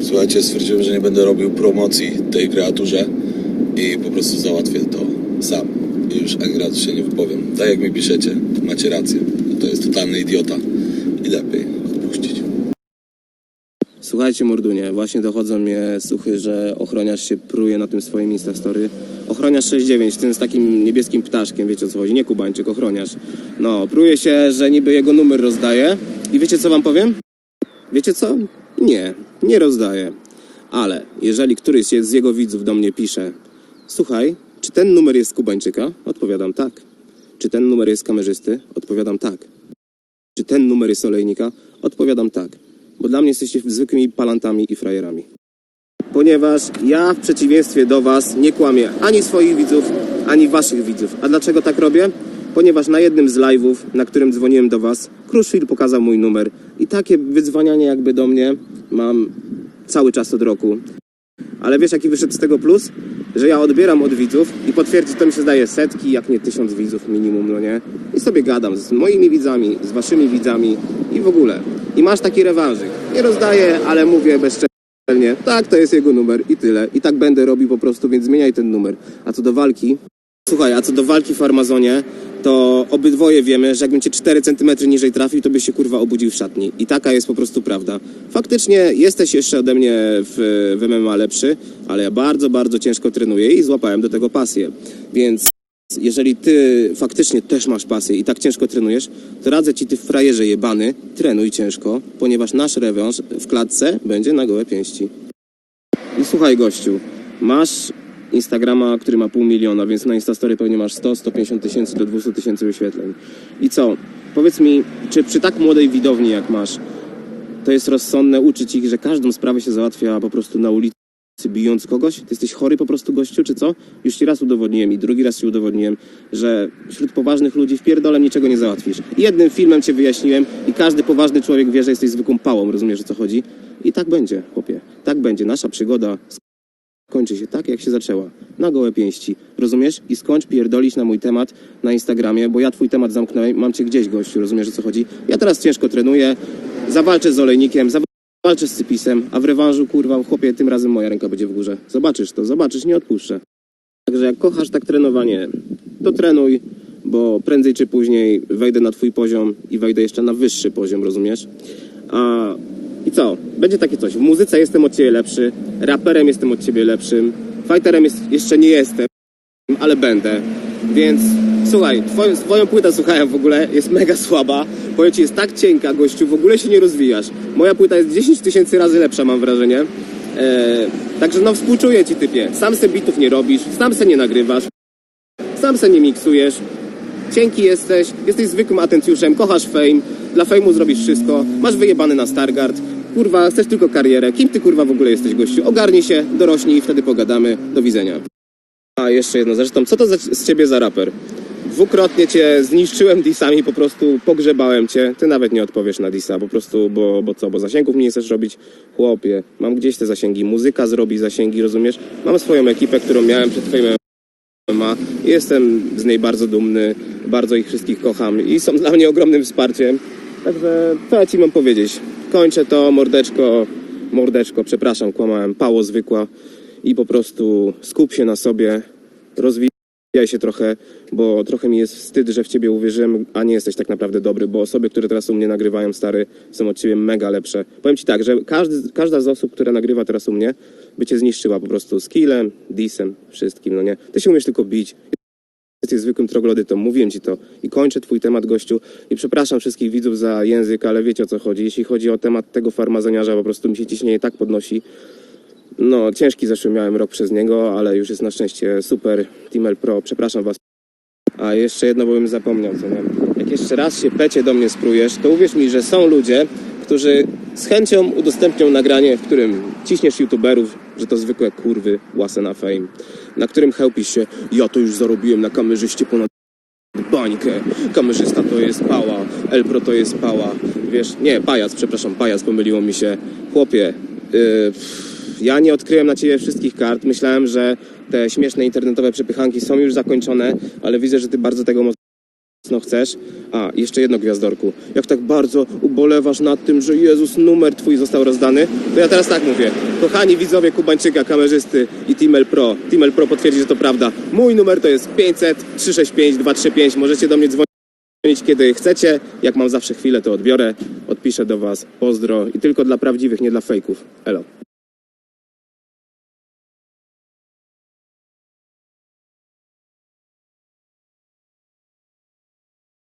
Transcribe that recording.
Słuchajcie, stwierdziłem, że nie będę robił promocji tej kreaturze i po prostu załatwię to sam. I już razu się nie wypowiem. Tak jak mi piszecie, macie rację. To jest totalny idiota. I lepiej odpuścić. Słuchajcie, Mordunie, właśnie dochodzą mnie słuchy, że ochroniarz się pruje na tym swoim Instastory. Ochroniarz 69, ten z takim niebieskim ptaszkiem, wiecie o co chodzi, nie Kubańczyk, ochroniarz. No, pruje się, że niby jego numer rozdaje. I wiecie co wam powiem? Wiecie co? Nie, nie rozdaje. Ale jeżeli któryś z jego widzów do mnie pisze, słuchaj, czy ten numer jest Kubańczyka? Odpowiadam tak. Czy ten numer jest kamerzysty? Odpowiadam tak. Czy ten numer jest olejnika? Odpowiadam tak. Bo dla mnie jesteście zwykłymi palantami i frajerami. Ponieważ ja w przeciwieństwie do was nie kłamię ani swoich widzów, ani waszych widzów. A dlaczego tak robię? Ponieważ na jednym z live'ów, na którym dzwoniłem do was, Kruszwil pokazał mój numer. I takie wydzwanianie jakby do mnie mam cały czas od roku. Ale wiesz, jaki wyszedł z tego plus? Że ja odbieram od widzów i potwierdzić to mi się zdaje setki, jak nie tysiąc widzów minimum, no nie? I sobie gadam z moimi widzami, z waszymi widzami i w ogóle. I masz taki rewanżyk. Nie rozdaję, ale mówię bezczelnie. Tak, to jest jego numer i tyle. I tak będę robił po prostu, więc zmieniaj ten numer. A co do walki, Słuchaj, a co do walki w Farmazonie, to obydwoje wiemy, że jakbym cię 4 cm niżej trafił, to byś się kurwa obudził w szatni. I taka jest po prostu prawda. Faktycznie jesteś jeszcze ode mnie w, w MMA lepszy, ale ja bardzo, bardzo ciężko trenuję i złapałem do tego pasję. Więc jeżeli ty faktycznie też masz pasję i tak ciężko trenujesz, to radzę ci ty frajerze jebany, trenuj ciężko, ponieważ nasz rewanż w klatce będzie na gołe pięści. I słuchaj gościu, masz Instagrama, który ma pół miliona, więc na Instastory pewnie masz 100-150 tysięcy do 200 tysięcy wyświetleń. I co? Powiedz mi, czy przy tak młodej widowni jak masz, to jest rozsądne uczyć ich, że każdą sprawę się załatwia po prostu na ulicy, bijąc kogoś? Ty jesteś chory po prostu gościu, czy co? Już ci raz udowodniłem i drugi raz ci udowodniłem, że wśród poważnych ludzi w pierdolem niczego nie załatwisz. Jednym filmem cię wyjaśniłem i każdy poważny człowiek wie, że jesteś zwykłą pałą, rozumiesz o co chodzi? I tak będzie, chłopie. Tak będzie. Nasza przygoda kończy się tak, jak się zaczęła. Na gołe pięści. Rozumiesz? I skończ pierdolić na mój temat na Instagramie, bo ja twój temat zamknąłem, mam cię gdzieś, gościu, rozumiesz o co chodzi? Ja teraz ciężko trenuję, zawalczę z olejnikiem, zawalczę z cypisem, a w rewanżu, kurwa, chłopie, tym razem moja ręka będzie w górze. Zobaczysz to, zobaczysz, nie odpuszczę. Także jak kochasz tak trenowanie, to trenuj, bo prędzej czy później wejdę na twój poziom i wejdę jeszcze na wyższy poziom, rozumiesz? A i co? Będzie takie coś. W muzyce jestem od ciebie lepszy, raperem jestem od ciebie lepszym, fighterem jest, jeszcze nie jestem, ale będę. Więc słuchaj, twoją, twoją płytę słuchałem w ogóle, jest mega słaba. Powiem ci, jest tak cienka, gościu, w ogóle się nie rozwijasz. Moja płyta jest 10 tysięcy razy lepsza, mam wrażenie. Eee, także no współczuję ci, typie. Sam se bitów nie robisz, sam se nie nagrywasz, sam se nie miksujesz. Cienki jesteś, jesteś zwykłym atencjuszem, kochasz fame, dla fejmu zrobisz wszystko, masz wyjebany na Stargard, kurwa, chcesz tylko karierę. Kim ty kurwa w ogóle jesteś, gościu? Ogarnij się, dorośnij i wtedy pogadamy. Do widzenia. A jeszcze jedno, zresztą, co to za, z ciebie za raper? Dwukrotnie cię zniszczyłem disami, po prostu pogrzebałem cię. Ty nawet nie odpowiesz na disa, po prostu, bo, bo co, bo zasięgów nie chcesz robić? Chłopie, mam gdzieś te zasięgi, muzyka zrobi zasięgi, rozumiesz? Mam swoją ekipę, którą miałem przed fejmem ma. Jestem z niej bardzo dumny, bardzo ich wszystkich kocham i są dla mnie ogromnym wsparciem. Także co ja ci mam powiedzieć? Kończę to, mordeczko, mordeczko, przepraszam, kłamałem, pało zwykła i po prostu skup się na sobie, rozwijaj się trochę, bo trochę mi jest wstyd, że w ciebie uwierzyłem, a nie jesteś tak naprawdę dobry, bo osoby, które teraz u mnie nagrywają, stary, są od ciebie mega lepsze. Powiem ci tak, że każdy, każda z osób, która nagrywa teraz u mnie, by cię zniszczyła po prostu skillem, disem, wszystkim, no nie? Ty się umiesz tylko bić. Jesteś zwykłym troglodytą, mówiłem ci to. I kończę twój temat, gościu. I przepraszam wszystkich widzów za język, ale wiecie o co chodzi. Jeśli chodzi o temat tego farmazoniarza, po prostu mi się ciśnienie tak podnosi. No, ciężki zeszły miałem rok przez niego, ale już jest na szczęście super. Teamel Pro, przepraszam was. A jeszcze jedno, bo bym zapomniał, co nie? Jak jeszcze raz się pecie do mnie sprujesz, to uwierz mi, że są ludzie, którzy z chęcią udostępnią nagranie, w którym ciśniesz youtuberów, że to zwykłe kurwy łasy na fame, na którym chełpisz się, ja to już zarobiłem na kamerzyście ponad bańkę, kamerzysta to jest pała, Elpro to jest pała, wiesz, nie, pajac, przepraszam, pajac, pomyliło mi się, chłopie, yy, ja nie odkryłem na ciebie wszystkich kart, myślałem, że te śmieszne internetowe przepychanki są już zakończone, ale widzę, że ty bardzo tego mocno chcesz, A, jeszcze jedno gwiazdorku. Jak tak bardzo ubolewasz nad tym, że Jezus numer twój został rozdany, to ja teraz tak mówię. Kochani widzowie Kubańczyka, kamerzysty i Timel Pro. Timel Pro potwierdzi, że to prawda. Mój numer to jest 500 365 235. Możecie do mnie dzwonić kiedy chcecie. Jak mam zawsze chwilę, to odbiorę. Odpiszę do was. Pozdro. I tylko dla prawdziwych, nie dla fejków. Elo.